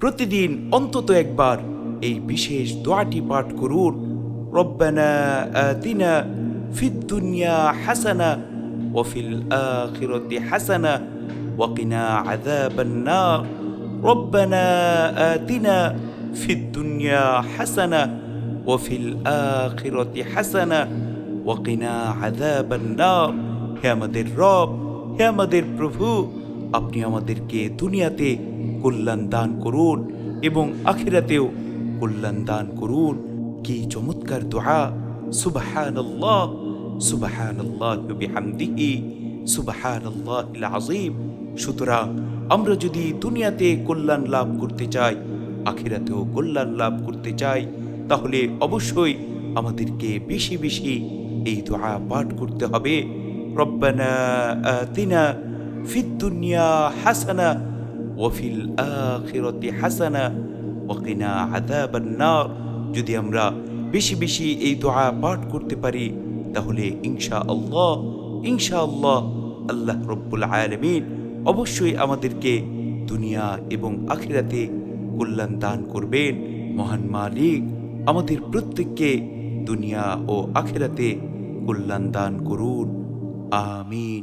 প্রতিদিন অন্তত একবার এই বিশেষ দোয়াটি পাঠ করুন। রব্বানা আতিনা ফিদ দুনিয়া হাসানা ওয়াফিল আখিরাতি হাসানা ওয়াকিনা আযাবান নার রব্বানা আতিনা ফিদ দুনিয়া হাসানা ওয়াফিল আখিরাতি হাসানা ওয়াকিনা আযাবান নার হে আমাদের রব, হে আমাদের প্রভু, আপনি আমাদেরকে দুনিয়াতে কল্যাণ দান করুন এবং আখিরাতেও কল্যাণ দান করুন। কি চমৎকার দোয়া। সুবহানাল্লাহ সুবহানাল্লাহ বিহামদিহি, সুবহানাল্লাহিল আযীম। সুতরাং আমরা যদি দুনিয়াতে কল্যাণ লাভ করতে চাই, আখিরাতেও কল্যাণ লাভ করতে চাই, তাহলে অবশ্যই আমাদেরকে বেশি বেশি এই দোয়া পাঠ করতে হবে। রব্বানা আতিনা ফিদ দুনিয়া হাসানা ওয়াফিল আখিরাতি হাসানা ওয়াকিনা আযাবান নার যদি আমরা বেশি বেশি এই দোয়া পাঠ করতে পারি, তাহলে ইনশা আল্লাহ ইনশা আল্লাহ আল্লাহ রব্বুল আলামিন অবশ্যই আমাদেরকে দুনিয়া এবং আখিরাতে কল্যাণ দান করবেন। মহান মালিক আমাদের প্রত্যেককে দুনিয়া ও আখিরাতে কল্যাণ দান করুন। আমিন।